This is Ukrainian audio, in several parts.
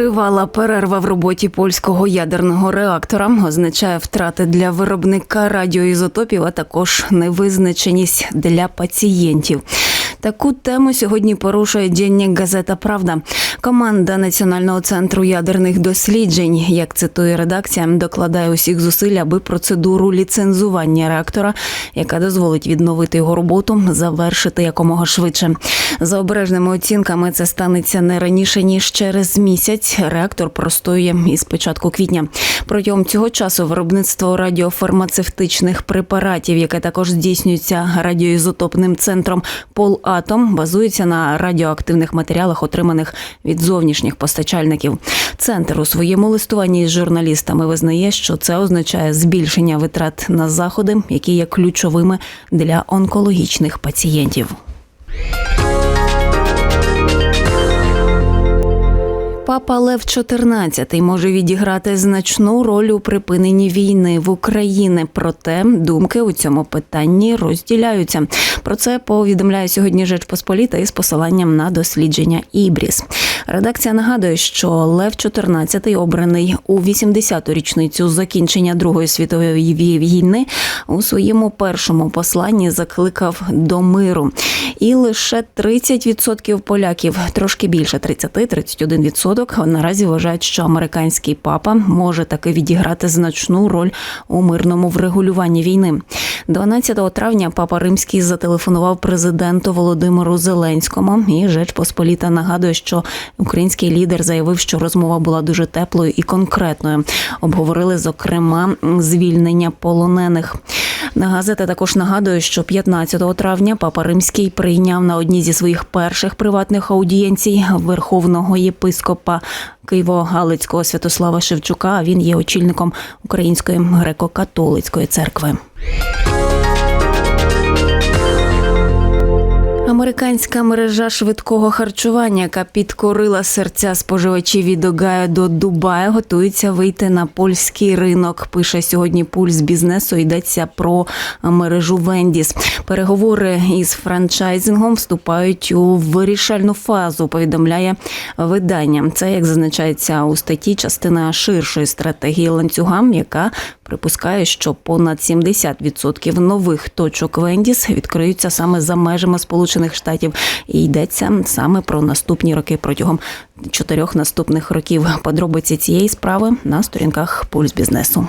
Тривала перерва в роботі польського ядерного реактора означає втрати для виробника радіоізотопів, а також невизначеність для пацієнтів. Таку тему сьогодні порушує денник газета Правда. Команда Національного центру ядерних досліджень, як цитує редакція, докладає усіх зусиль, аби процедуру ліцензування реактора, яка дозволить відновити його роботу, завершити якомога швидше. За обережними оцінками, це станеться не раніше ніж через місяць. Реактор простоює із початку квітня. Протягом цього часу виробництво радіофармацевтичних препаратів, яке також здійснюється радіоізотопним центром Полатом, базується на радіоактивних матеріалах, отриманих від зовнішніх постачальників. Центр у своєму листуванні з журналістами визнає, що це означає збільшення витрат на заходи, які є ключовими для онкологічних пацієнтів. Папа Лев XIV може відіграти значну роль у припиненні війни в Україні. Проте думки у цьому питанні розділяються. Про це повідомляє сьогодні Жеч Посполіта із посиланням на дослідження Ібріс. Редакція нагадує, що Лев XIV обраний у 80-ту річницю закінчення Другої світової війни у своєму першому посланні закликав до миру. І лише 30% поляків, трошки більше 30-31%, наразі вважають, що американський папа може таки відіграти значну роль у мирному врегулюванні війни. 12 травня папа Римський зателефонував президенту Володимиру Зеленському. І Жеч Посполіта нагадує, що український лідер заявив, що розмова була дуже теплою і конкретною. Обговорили зокрема звільнення полонених. На Газета також нагадує, що 15 травня папа Римський прийняв на одній зі своїх перших приватних аудієнцій верховного єпископа Києво-Галицького Святослава Шевчука. Він є очільником Української греко-католицької церкви. Американська мережа швидкого харчування, яка підкорила серця споживачів від Огайо до Дубая, готується вийти на польський ринок. Пише сьогодні пульс бізнесу. Йдеться про мережу Вендіс. Переговори із франчайзингом вступають у вирішальну фазу. Повідомляє видання. Це як зазначається у статті, частина ширшої стратегії ланцюга, яка припускає, що понад 70% нових точок Вендіс відкриються саме за межами Сполучених Штатів. І йдеться саме про наступні роки протягом чотирьох наступних років. Подробиці цієї справи на сторінках Пульс бізнесу.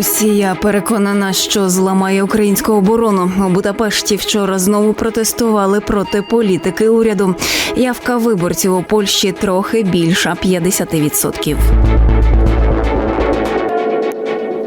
Росія переконана, що зламає українську оборону. У Будапешті вчора знову протестували проти політики уряду. Явка виборців у Польщі трохи більша 50%.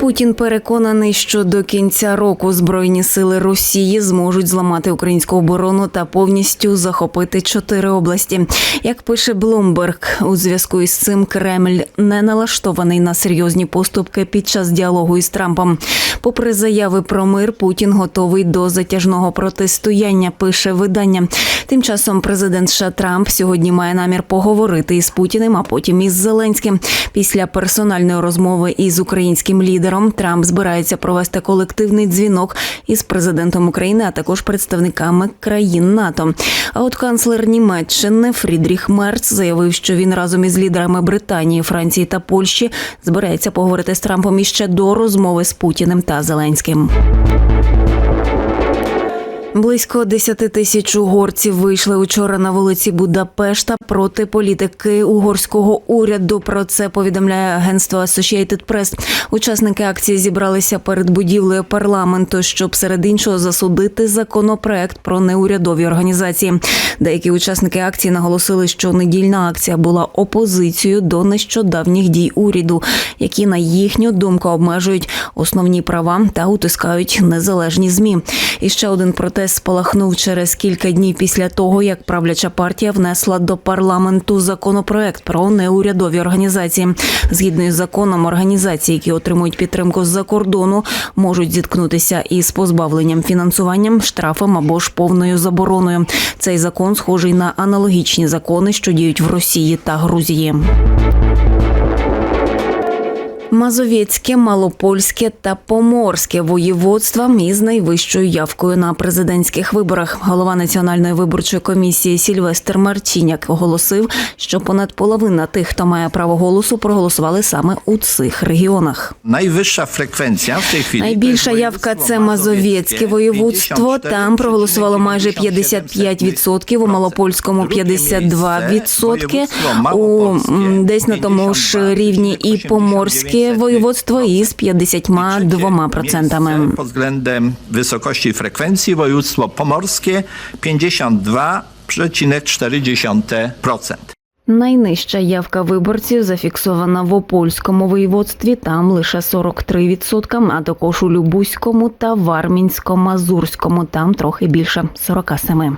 Путін переконаний, що до кінця року збройні сили Росії зможуть зламати українську оборону та повністю захопити чотири області. Як пише Блумберг, у зв'язку із цим Кремль не налаштований на серйозні поступки під час діалогу із Трампом. Попри заяви про мир, Путін готовий до затяжного протистояння. Пише видання. Тим часом президент США Трамп сьогодні має намір поговорити із Путіним, а потім із Зеленським. Після персональної розмови із українським лідером Трамп збирається провести колективний дзвінок із президентом України, а також представниками країн НАТО. А от канцлер Німеччини Фрідріх Мерц заявив, що він разом із лідерами Британії, Франції та Польщі збирається поговорити з Трампом іще до розмови з Путіним та Зеленським. Близько 10 тисяч угорців вийшли учора на вулиці Будапешта проти політики угорського уряду. Про це повідомляє агентство Associated Press. Учасники акції зібралися перед будівлею парламенту, щоб серед іншого засудити законопроект про неурядові організації. Деякі учасники акції наголосили, що недільна акція була опозицією до нещодавніх дій уряду, які на їхню думку обмежують основні права та утискають незалежні змі. І ще один протест спалахнув через кілька днів після того, як правляча партія внесла до парламенту законопроект про неурядові організації. Згідно із законом, організації, які отримують підтримку з-за кордону, можуть зіткнутися із позбавленням фінансуванням, штрафом або ж повною забороною. Цей закон схожий на аналогічні закони, що діють в Росії та Грузії. Мазовецьке, Малопольське та Поморське воєводства із найвищою явкою на президентських виборах. Голова національної виборчої комісії Сільвестр Марчіняк оголосив, що понад половина тих, хто має право голосу, проголосували саме у цих регіонах. Najwyższa frekwencja w tej chwili. Найбільша явка це Мазовєцьке воєводство. Там проголосувало майже 55%, у Малопольському 52%, у десь на тому ж рівні і Поморське воєводство із 52%. Pod względem wysokości frekwencji województwo pomorskie 52,4%. Найнижча явка виборців зафіксована в Опольському воєводстві, там лише 43%, а також у Любузькому та Вармінсько-Мазурському, там трохи більше 47%.